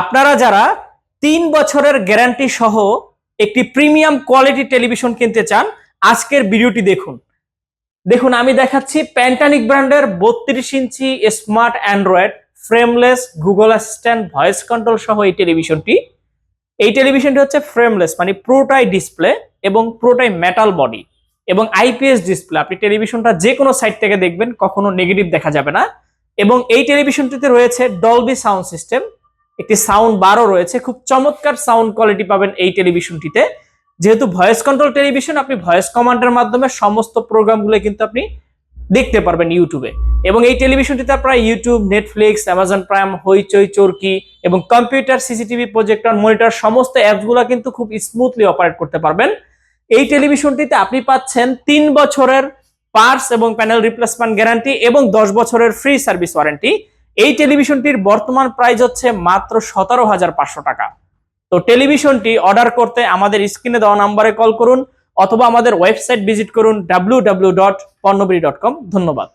আপনারা যারা তিন বছরের গ্যারান্টি সহ একটি প্রিমিয়াম কোয়ালিটি টেলিভিশন কিনতে চান, আজকের ভিডিওটি দেখুন। দেখুন, আমি দেখাচ্ছি প্যান্টানিক ব্র্যান্ডের বত্রিশ ইঞ্চি smart android frameless Google assistant voice control সহ এই টেলিভিশনটি। এই টেলিভিশনটি হচ্ছে ফ্রেমলেস মানে প্রোটাই ডিসপ্লে এবং প্রোটাই মেটাল বডি এবং আইপিএস ডিসপ্লে আপনি টেলিভিশনটা যে কোনো সাইড থেকে দেখবেন, কখনো নেগেটিভ দেখা যাবে না। এবং এই টেলিভিশনটিতে রয়েছে ডলবি সাউন্ড সিস্টেম একটি সাউন্ড বারও রয়েছে, খুব চমৎকার সাউন্ড কোয়ালিটি পাবেন এই টেলিভিশনটিতে। যেহেতু ভয়েস কন্ট্রোল টেলিভিশন, আপনি ভয়েস কমান্ডের মাধ্যমে সমস্ত প্রোগ্রামগুলো কিন্তু আপনি দেখতে পারবেন ইউটিউবে। এবং এই টেলিভিশনটিতে আপনারা YouTube, Netflix, Amazon Prime, Hoichoi, Chorki এবং কম্পিউটার, সিসিটিভি, প্রজেক্টর, মনিটর সমস্ত অ্যাপসগুলো কিন্তু খুব স্মুথলি অপারেট করতে পারবেন। এই টেলিভিশনটিতে আপনি পাচ্ছেন তিন বছরের পার্টস এবং প্যানেল রিপ্লেসমেন্ট গ্যারান্টি এবং দশ বছরের ফ্রি সার্ভিস ওয়ারেন্টি এই টেলিভিশনটির বর্তমান প্রাইস হচ্ছে মাত্র সতেরো হাজার পাঁচশো টাকা। তো টেলিভিশনটি অর্ডার করতে আমাদের স্ক্রিনে দেওয়া নাম্বারে কল করুন, অথবা আমাদের ওয়েবসাইট ভিজিট করুন ডাব্লিউ ডাব্লিউ ডট পণ্যবিড়ি ডট কম ধন্যবাদ।